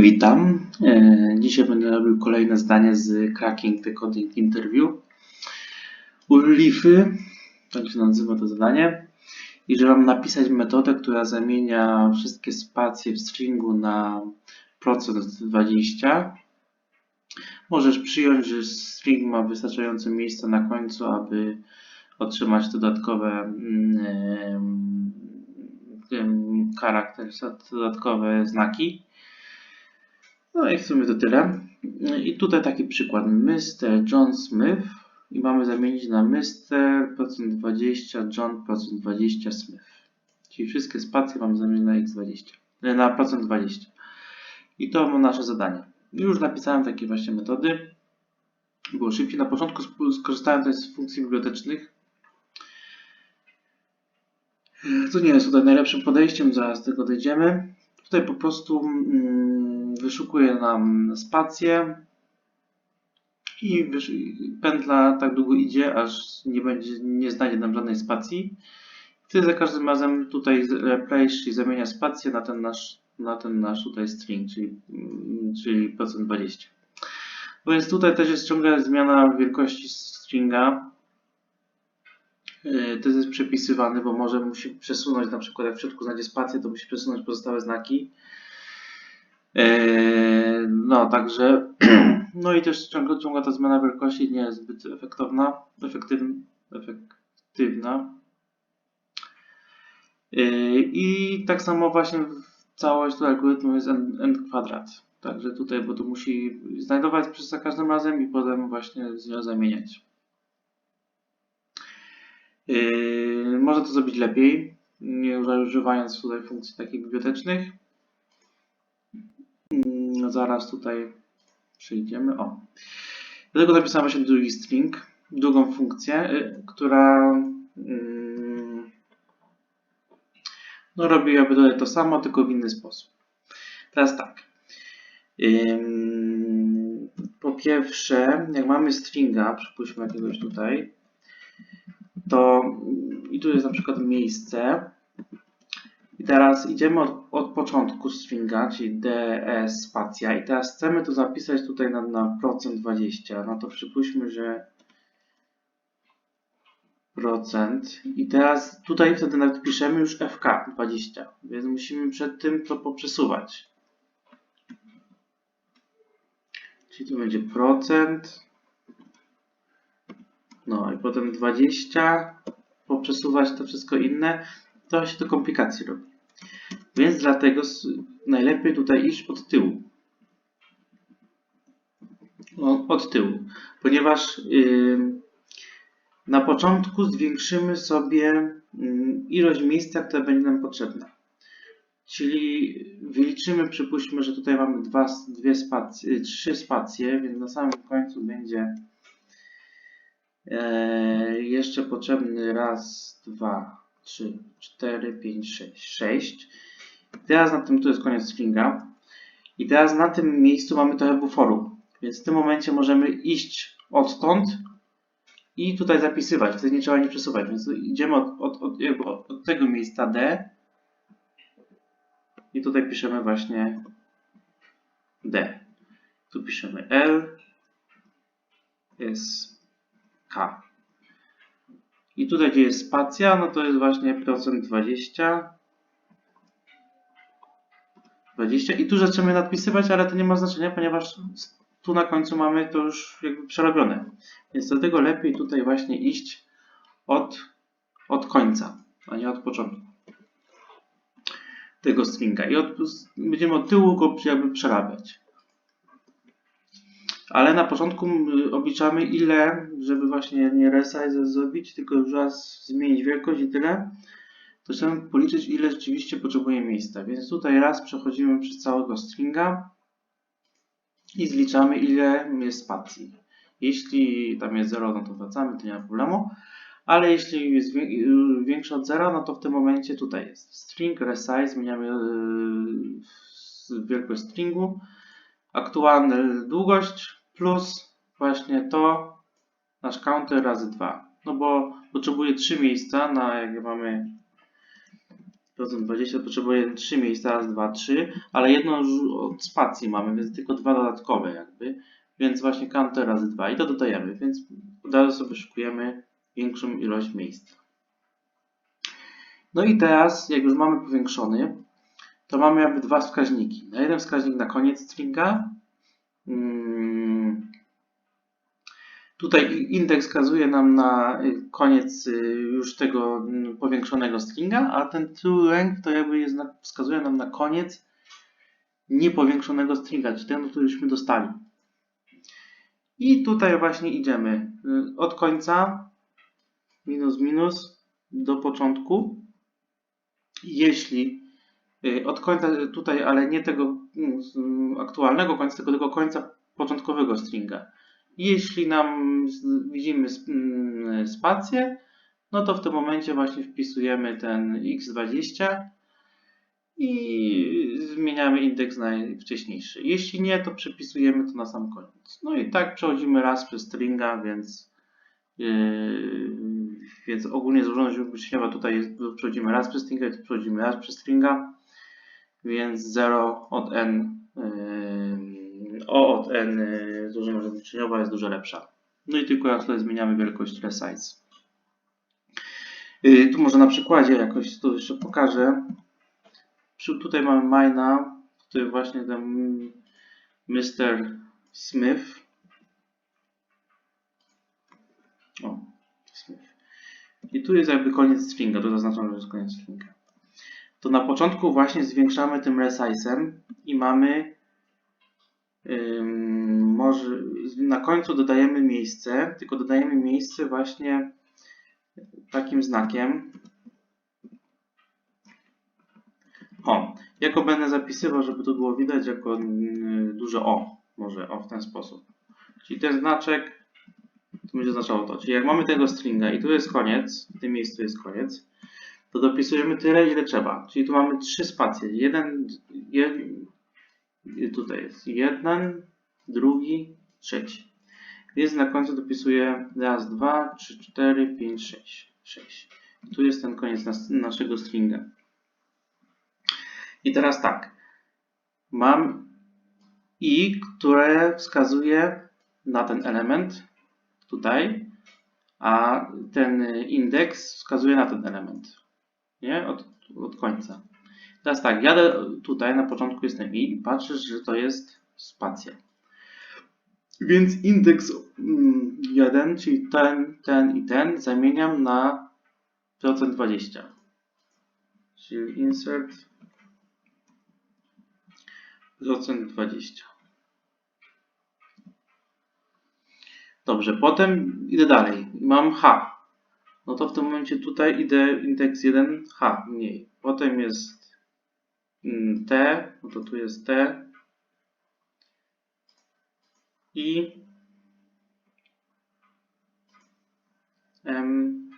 Witam. E, Dzisiaj będę robił kolejne zdanie z Cracking the Coding Interview. Urlify, tak się nazywa to zadanie. I że mam napisać metodę, która zamienia wszystkie spacje w stringu na procent 20. Możesz przyjąć, że string ma wystarczająco miejsca na końcu, aby otrzymać dodatkowe mm, em, charakter, dodatkowe znaki. No i w sumie to tyle. I tutaj taki przykład. Mr. John Smith i mamy zamienić na Mr. procent 20, John procent 20 Smith. Czyli wszystkie spacje mamy zamienić na x20, e, na procent 20. I to nasze zadanie. Już napisałem takie właśnie metody. Było szybciej. Na początku skorzystałem też z funkcji bibliotecznych. Co nie jest tutaj najlepszym podejściem, zaraz do tego dojdziemy. Tutaj po prostu mm, wyszukuje nam spację i pętla tak długo idzie, aż nie będzie, nie znajdzie nam żadnej spacji. Wtedy za każdym razem tutaj replace, czyli zamienia spację na ten nasz, na ten nasz tutaj string, czyli, mm, czyli procent 20. No więc tutaj też jest ciągle zmiana wielkości stringa. Yy, To jest przepisywany, bo może musi przesunąć, na przykład jak w środku znajdzie spację, to musi przesunąć pozostałe znaki. Yy, No, także, no i też ciągle, ciągle ta zmiana wielkości nie jest zbyt efektowna, efektywna, efektywna. Yy, I tak samo właśnie całość tego algorytmu jest n, n kwadrat. Także tutaj, bo to musi znajdować przez za każdym razem i potem właśnie z nią zamieniać. Yy, można to zrobić lepiej, nie używając tutaj funkcji takich bibliotecznych. Mm, Zaraz tutaj przejdziemy. O. Do tego napisałem właśnie drugi string, drugą funkcję, y, która mm, no, robi jakby tutaj to samo, tylko w inny sposób. Teraz tak. Po pierwsze, jak mamy stringa, przypuśćmy jakiegoś tutaj, to i tu jest na przykład miejsce. I teraz idziemy od, od początku stringa, czyli ds spacja. I teraz chcemy to zapisać tutaj na, na procent 20. No to przypuśćmy, że procent. I teraz tutaj wtedy nawet piszemy już fk 20, więc musimy przed tym to poprzesuwać. Czyli tu będzie procent, no i potem 20, poprzesuwać to wszystko inne, to się to komplikacji robi. Więc dlatego najlepiej tutaj iść od tyłu. Od tyłu, ponieważ na początku zwiększymy sobie ilość miejsca, które będzie nam potrzebne. Czyli wyliczymy, przypuśćmy, że tutaj mamy dwa, dwie spacje, trzy spacje, więc na samym końcu będzie e, jeszcze potrzebny raz, dwa, trzy, cztery, pięć, sześć, sześć. Teraz na tym tu jest koniec stringa. I teraz na tym miejscu mamy trochę buforu. Więc w tym momencie możemy iść odtąd i tutaj zapisywać. Wtedy nie trzeba nie przesuwać. Więc idziemy od, od, od, od, tego miejsca D. I tutaj piszemy właśnie D. Tu piszemy L. Jest K. I tutaj, gdzie jest spacja, no to jest właśnie procent 20. 20. I tu zaczynamy nadpisywać, ale to nie ma znaczenia, ponieważ tu na końcu mamy to już jakby przerobione. Więc dlatego lepiej tutaj właśnie iść od, od końca, a nie od początku tego stringa. I od, będziemy od tyłu go jakby przerabiać. Ale na początku obliczamy ile, żeby właśnie nie resize zrobić, tylko już raz zmienić wielkość i tyle. To chcemy policzyć ile rzeczywiście potrzebuje miejsca. Więc tutaj raz przechodzimy przez całego stringa i zliczamy ile jest spacji. Jeśli tam jest 0, no to wracamy, to nie ma problemu. Ale jeśli jest większe od 0, no to w tym momencie tutaj jest string resize, zmieniamy yy, wielkość stringu, aktualna długość plus właśnie to nasz counter razy 2. No bo potrzebuje 3 miejsca na jak mamy Procent 20 potrzebuje 3 miejsca, raz, dwa, trzy, ale jedno już od spacji mamy, więc tylko dwa dodatkowe jakby. Więc właśnie counter razy 2 i to dodajemy, więc od razu sobie szykujemy większą ilość miejsc. No i teraz, jak już mamy powiększony, to mamy jakby dwa wskaźniki. Na jeden wskaźnik na koniec stringa. Mm, Tutaj indeks wskazuje nam na y, koniec y, już tego mm, powiększonego stringa, a ten trueLength to jakby jest wskazuje nam na koniec niepowiększonego stringa, czyli ten, który żeśmy dostali. I tutaj właśnie idziemy y, od końca minus minus do początku. Jeśli od końca tutaj, ale nie tego mm, aktualnego końca, tylko tego końca początkowego stringa. Jeśli nam widzimy mm, spację, no to w tym momencie właśnie wpisujemy ten x20 i zmieniamy indeks na wcześniejszy. Jeśli nie, to przypisujemy to na sam koniec. No i tak przechodzimy raz przez stringa, więc, yy, więc ogólnie złożoność obliczeniowa tutaj jest, przechodzimy raz przez stringa, tu przechodzimy raz przez stringa, więc 0 od n, yy, o od n yy, złożoność obliczeniowa jest dużo lepsza. No i tylko jak tutaj zmieniamy wielkość resize. Yy, tu może na przykładzie jakoś to jeszcze pokażę. Tutaj mamy Mina, który właśnie ten Mr. Smith. O, Smith. I tu jest jakby koniec stringa, to zaznaczam, że jest koniec stringa. To na początku właśnie zwiększamy tym resize'em i mamy może na końcu dodajemy miejsce, tylko dodajemy miejsce właśnie takim znakiem. O, jako będę zapisywał, żeby to było widać jako mm, duże O, może o w ten sposób. Czyli ten znaczek, to będzie oznaczało to. Czyli jak mamy tego stringa i tu jest koniec, w tym miejscu jest koniec, to dopisujemy tyle, ile trzeba. Czyli tu mamy trzy spacje. Jeden, tutaj jest jeden, drugi, trzeci. Więc na końcu dopisuję raz, dwa, trzy, cztery, pięć, sześć. sześć. Tu jest ten koniec nas, naszego stringa. I teraz tak. Mam i, które wskazuje na ten element tutaj, a ten indeks wskazuje na ten element. Nie? Od, od końca. Teraz tak, jadę tutaj, na początku jestem i i patrzę, że to jest spacja. Więc indeks 1, czyli ten, ten i ten, zamieniam na procent 20. Czyli insert procent 20. Dobrze, potem idę dalej. Mam H. No to w tym momencie tutaj idę indeks 1 H mniej. Potem jest mm, T, no to tu jest T. I M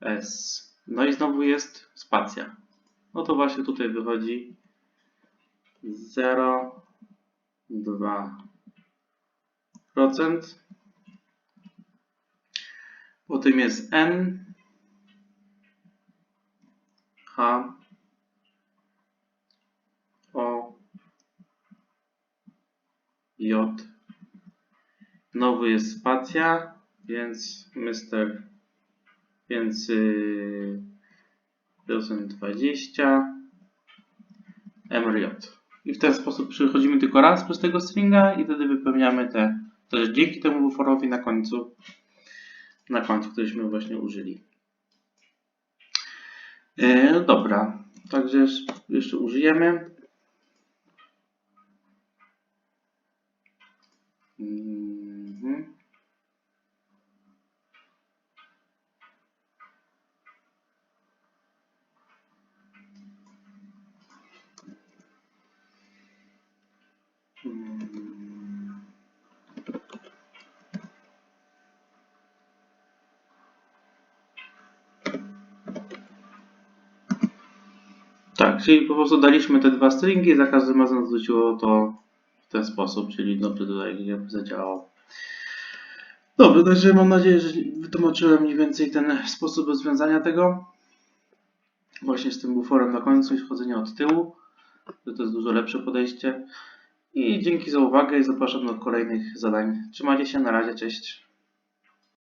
S. No i znowu jest spacja. No to właśnie tutaj wychodzi 0,2%. Potem jest N, H, O, J. Znowu jest spacja, więc Mr. Więc yy, procent 20 MRJ. I w ten sposób przechodzimy tylko raz przez tego stringa i wtedy wypełniamy te, też dzięki temu buforowi na końcu, na końcu, któryśmy właśnie użyli. E, dobra, także jeszcze użyjemy. Mhm. Mm. Tak, czyli po prostu daliśmy te dwa stringi i za każdym razem zwróciło to w ten sposób, czyli dobrze tutaj zadziałało. Dobrze, także mam nadzieję, że wytłumaczyłem mniej więcej ten sposób rozwiązania tego. Właśnie z tym buforem na końcu i wchodzenie od tyłu. To jest dużo lepsze podejście. I dzięki za uwagę i zapraszam do kolejnych zadań. Trzymajcie się, na razie, cześć.